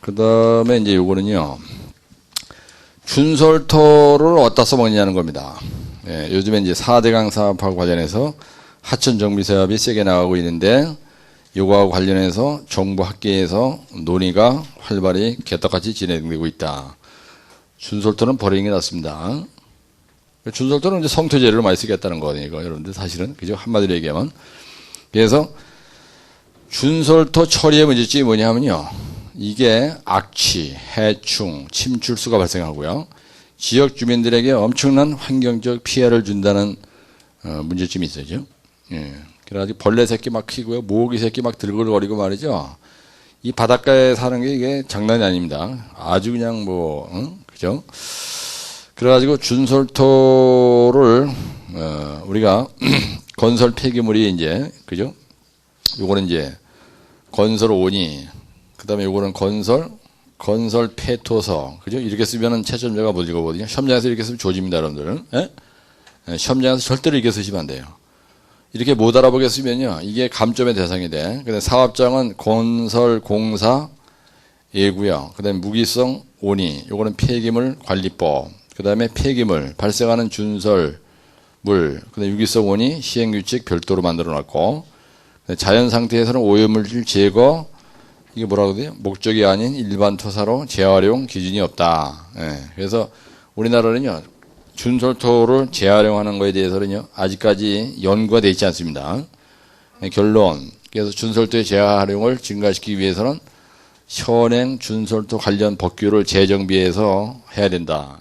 그 다음에 이제 요거는요. 준설토를 어디다 써먹느냐는 겁니다. 예, 요즘에 이제 4대강 사업하고 관련해서 하천 정비 사업이 세게 나가고 있는데 요거하고 관련해서 정부 학계에서 논의가 활발히 개떡같이 진행되고 있다. 준설토는 버리는 게 낫습니다. 준설토는 이제 성토 재료를 많이 쓰겠다는 거니까 여러분들 사실은 그죠 한마디로 얘기하면 그래서 준설토 처리의 문제점이 뭐냐면요 이게 악취, 해충, 침출수가 발생하고요 지역 주민들에게 엄청난 환경적 피해를 준다는 어, 문제점이 있어요. 예. 그래가지고 벌레 새끼 막 키고요 모기 새끼 막 들글거리고 말이죠. 이 바닷가에 사는 게 이게 장난이 아닙니다. 아주 그냥 뭐 응? 그죠? 그래가지고 준설토를 어, 우리가 건설 폐기물이 이제 그죠? 요거는 이제 건설 온이 그다음에 요거는 건설 건설 폐토서 그죠? 이렇게 쓰면은 채점자가 못 읽어거든요. 시험장에서 이렇게 쓰면 조집니다, 여러분들은. 예? 예, 시험장에서 절대로 이렇게 쓰시면 안 돼요. 이렇게 못 알아보게 쓰면요, 이게 감점의 대상이 돼. 근데 사업장은 건설 공사 예고요. 그다음에 무기성 온이 요거는 폐기물 관리법. 그다음에 폐기물 발생하는 준설 물. 그다음에 유기성 온이 시행 규칙 별도로 만들어 놨고 자연 상태에서는 오염물질 제거 이게 뭐라고 그래요? 목적이 아닌 일반 토사로 재활용 기준이 없다. 예. 그래서 우리나라는요. 준설토를 재활용하는 것에 대해서는요. 아직까지 연구가 되어 있지 않습니다. 예, 결론. 그래서 준설토의 재활용을 증가시키기 위해서는 현행 준설토 관련 법규를 재정비해서 해야 된다.